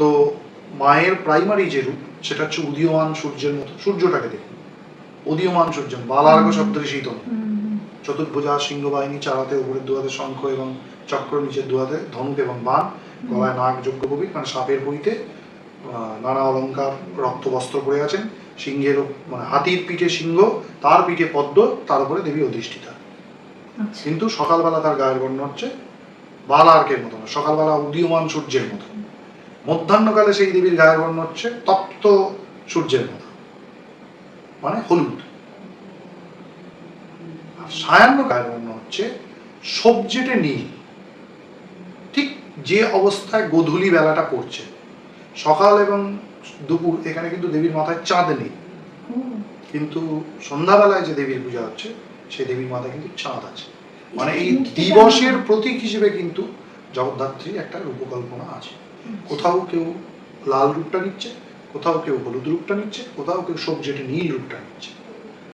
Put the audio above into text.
তো মায়ের প্রাইমারি যে রূপ সেটা হচ্ছে উদীয়মান সূর্যের মতো সূর্যটাকে দেখুন। উদীয়মান সূর্য বালার্ঘ সদৃশিত চতুর্ভুজা সিংহ বাহিনী চালাতে উপরের দুহাতে শঙ্খ এবং চক্র নিচের দুহাতে ধনুক এবং বান গলায় নাগ যজ্ঞ কবির মানে সাপের বইতে নানা অলংকার রক্ত বস্ত্র পরে আছেন। সিংহের মানে হাতির পিঠে সিংহ তার পিঠে পদ্ম তার উপরে দেবী অধিষ্ঠিতা। আচ্ছা। কিন্তু সকালবেলা তার গায়ের বর্ণ হচ্ছে বালার্কের মতো সকালবেলা উদীয়মান সূর্যের মতো। মধ্যাহ্নকালে সেই দেবীর গায়ের বর্ণ হচ্ছে তপ্ত সূর্যের মতো মানে হলুদ। আর সায়াহ্ন গায়ের বর্ণ হচ্ছে সবজেটে নীল। ঠিক যে অবস্থায় গোধূলি বেলাটা পড়ছে, সকাল এবং দুপুর, এখানে কিন্তু দেবীর মাথায় চাঁদ নেই। কিন্তু সন্ধ্যাবেলায় যে দেবীর পূজা হচ্ছে, সেই দেবীর মাথায় কিন্তু চাঁদ আছে। মানে এই দিবসের প্রতীক হিসেবে কিন্তু জগদ্ধাত্রীর একটা রূপকল্পনা আছে। কোথাও কেউ লাল রূপটা নিচ্ছে, কোথাও কেউ হলুদ রূপটা নিচ্ছে, কোথাও কেউ সবজিটা নীল রূপটা নিচ্ছে।